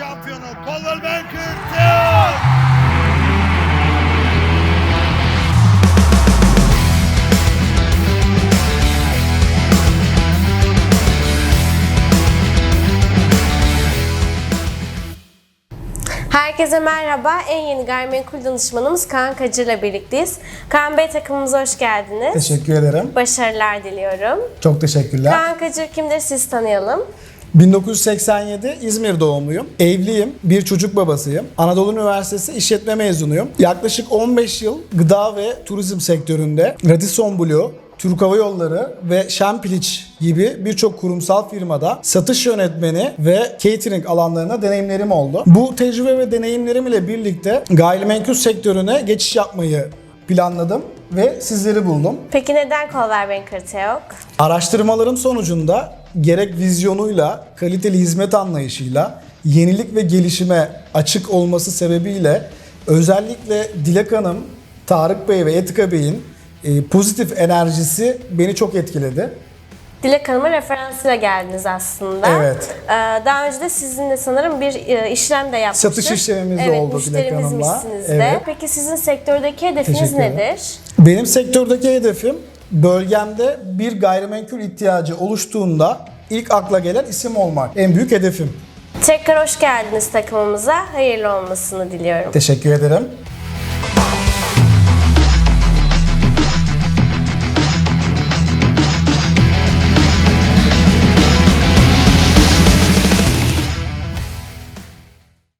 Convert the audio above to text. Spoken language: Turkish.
Coldwell Banker Teo. Herkese merhaba. En yeni gayrimenkul danışmanımız Kaan Kacı ile birlikteyiz. Kaan Bey takımımıza hoş geldiniz. Teşekkür ederim. Başarılar diliyorum. Çok teşekkürler. Kaan Kacır kimdir siz tanıyalım. 1987 İzmir doğumluyum. Evliyim. Bir çocuk babasıyım. Anadolu Üniversitesi işletme mezunuyum. Yaklaşık 15 yıl gıda ve turizm sektöründe Radisson Blu, Türk Hava Yolları ve Şempiliç gibi birçok kurumsal firmada satış yönetmeni ve catering alanlarına deneyimlerim oldu. Bu tecrübe ve deneyimlerim ile birlikte gayrimenkul sektörüne geçiş yapmayı planladım ve sizleri buldum. Peki neden Colwell Banker Teok? Araştırmalarım sonucunda gerek vizyonuyla, kaliteli hizmet anlayışıyla, yenilik ve gelişime açık olması sebebiyle özellikle Dilek Hanım, Tarık Bey ve Etika Bey'in e, pozitif enerjisi beni çok etkiledi. Dilek Hanım'ın referansıyla geldiniz aslında. Evet. Ee, Daha önce de sizinle sanırım bir e, işlem de yapmıştık. Satış işlemimiz de evet, oldu Dilek Hanım'la. müşterimizmişsiniz de. Evet. Peki sizin sektördeki hedefiniz Teşekkür ederim. nedir? Benim sektördeki hedefim bölgemde bir gayrimenkul ihtiyacı oluştuğunda ilk akla gelen isim olmak. En büyük hedefim. Tekrar hoş geldiniz takımımıza. Hayırlı olmasını diliyorum. Teşekkür ederim.